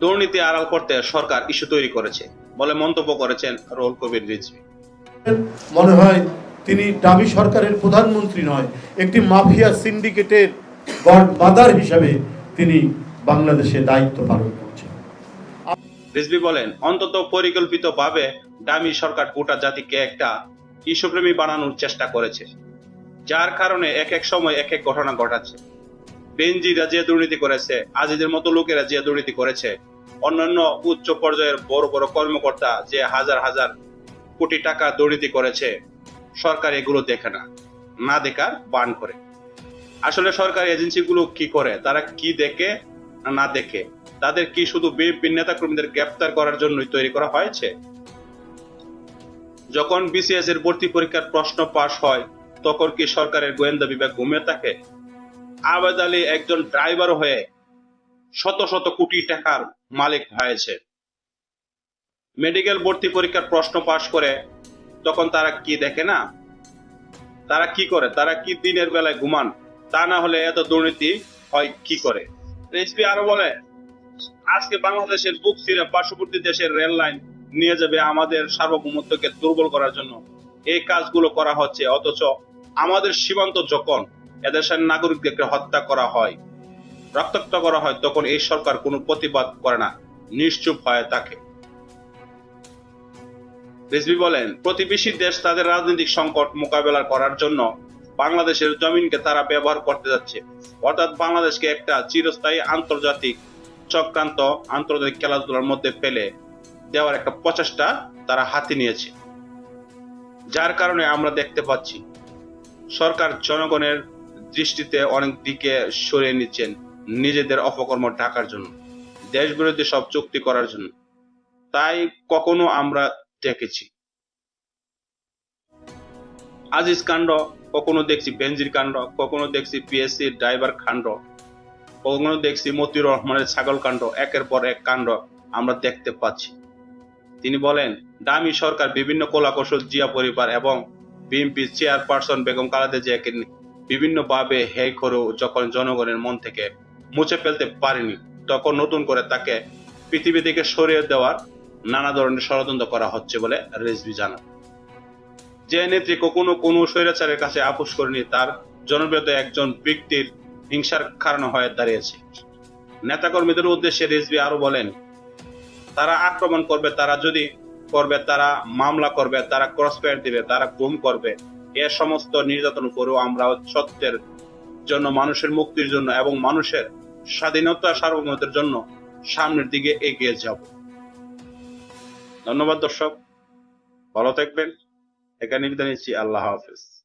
দুর্নীতি আড়াল করতে সরকার ইস্যু তৈরি করেছে বলে মন্তব্য করেছেন রোল কবির রিজভি। মনে হয় তিনি দাবি সরকারের প্রধানমন্ত্রী নয় একটি মাফিয়া সিন্ডিকেটের মাদার হিসাবে তিনি বাংলাদেশে দায়িত্ব পালন করছেন। রিজভি বলেন অন্তত পরিকল্পিতভাবে দামি সরকার গোটা জাতিকে একটা ইস্যুপ্রেমী বানানোর চেষ্টা করেছে যার কারণে এক এক সময় এক এক ঘটনা ঘটাচ্ছে। বেঞ্জিরা যে দুর্নীতি করেছে আজিদের মতো লোকেরা যে দুর্নীতি করেছে অন্যান্য উচ্চ পর্যায়ের বড় বড় কর্মকর্তা যে হাজার হাজার কোটি টাকা দুর্নীতি করেছে, সরকার এগুলো দেখে না না দেখার বান করে। আসলে সরকারি এজেন্সিগুলো কি করে? তারা কি দেখে না দেখে? তাদের কি শুধু বিএনপি নেতাকর্মীদের গ্রেপ্তার করার জন্যই তৈরি করা হয়েছে? যখন বিসিএস এর ভর্তি পরীক্ষার প্রশ্ন পাশ হয়, তখন কি সরকারের গোয়েন্দা বিভাগ ঘুমিয়ে থাকে? আবেদ আলী একজন ড্রাইভার হয়ে শত শত কোটি টাকার মালিক হয়েছে। মেডিকেল ভর্তি পরীক্ষার প্রশ্ন পাশ করে তখন তারা কি দেখে না? তারা কি করে? তারা কি দিনের বেলায় ঘুমান? তা না হলে এত দুর্নীতি হয় কি করে? রেসপি আরও বলে, আজকে বাংলাদেশের বুক ছিঁড়ে পার্শ্ববর্তী দেশের রেল লাইন নিয়ে যাবে আমাদের সার্বভৌমত্বকে দুর্বল করার জন্য। এই কাজগুলো করা হচ্ছে, অথচ আমাদের সীমান্ত যখন এদেশের নাগরিকদেরকে হত্যা করা হয় রক্তাক্ত করা হয়, তখন এই সরকার কোনো প্রতিবাদ করে না। নিশ্চুপ হয়ে থাকে রিজভি বলেন, প্রতিবেশী দেশ তাদের রাজনৈতিক সংকট মোকাবেলা করার জন্য বাংলাদেশের জমিনকে তারা ব্যবহার করতে যাচ্ছে। অর্থাৎ বাংলাদেশকে একটা চিরস্থায়ী আন্তর্জাতিক চক্রান্ত, আন্তর্জাতিক খেলাধুলার মধ্যে ফেলে দেওয়ার একটা প্রচেষ্টা তারা হাতে নিয়েছে। যার কারণে আমরা দেখতে পাচ্ছি, সরকার জনগণের দৃষ্টিতে অনেক দিকে সরিয়ে নিচ্ছেন। নিজেদের অপকর্ম ঢাকার জন্য দেশ বিরোধী সব চুক্তি করার জন্য। তাই কখনো আমরা দেখেছি আজিজ কাণ্ড, কখনো দেখছি বেঞ্জির কাণ্ড, কখনো দেখছি পিএসসি ড্রাইভার কাণ্ড, কখনো দেখছি মতিউর রহমানের ছাগল কাণ্ড, একের পর এক কাণ্ড আমরা দেখতে পাচ্ছি। তিনি বলেন, দামি সরকার, বিভিন্ন কলাকৌশল জিয়া পরিবার এবং বিএনপি চেয়ারপারসন বেগম খালেদা জিয়াকে বিভিন্নভাবে হেয় করেও যখন জনগণের মন থেকে মুছে ফেলতে পারেনি। তখন নতুন করে তাকে পৃথিবী থেকে সরিয়ে দেওয়ার নানা ধরনের ষড়যন্ত্র করা হচ্ছে বলে রেজভি জানান। যে নেত্রী কখনো কোনো স্বৈরাচারের কাছে আপোষ করেনি, তার জনপ্রিয়তা একজন ব্যক্তির হিংসার কারণ হয়ে দাঁড়িয়েছে। নেতাকর্মীদের উদ্দেশ্যে রেজভি আরও বলেন, তারা আক্রমণ করবে, তারা যদি করবে, তারা মামলা করবে, তারা ক্রসফায়ার দিবে, তারা গুম করবে। এ সমস্ত নির্যাতন করেও আমরা সত্যের জন্য, মানুষের মুক্তির জন্য এবং মানুষের স্বাধীনতা সার্বভৌমত্বের জন্য সামনের দিকে এগিয়ে যাব। ধন্যবাদ দর্শক। ভালো থাকবেন। এখানে বিদায় নিচ্ছি। আল্লাহ হাফেজ।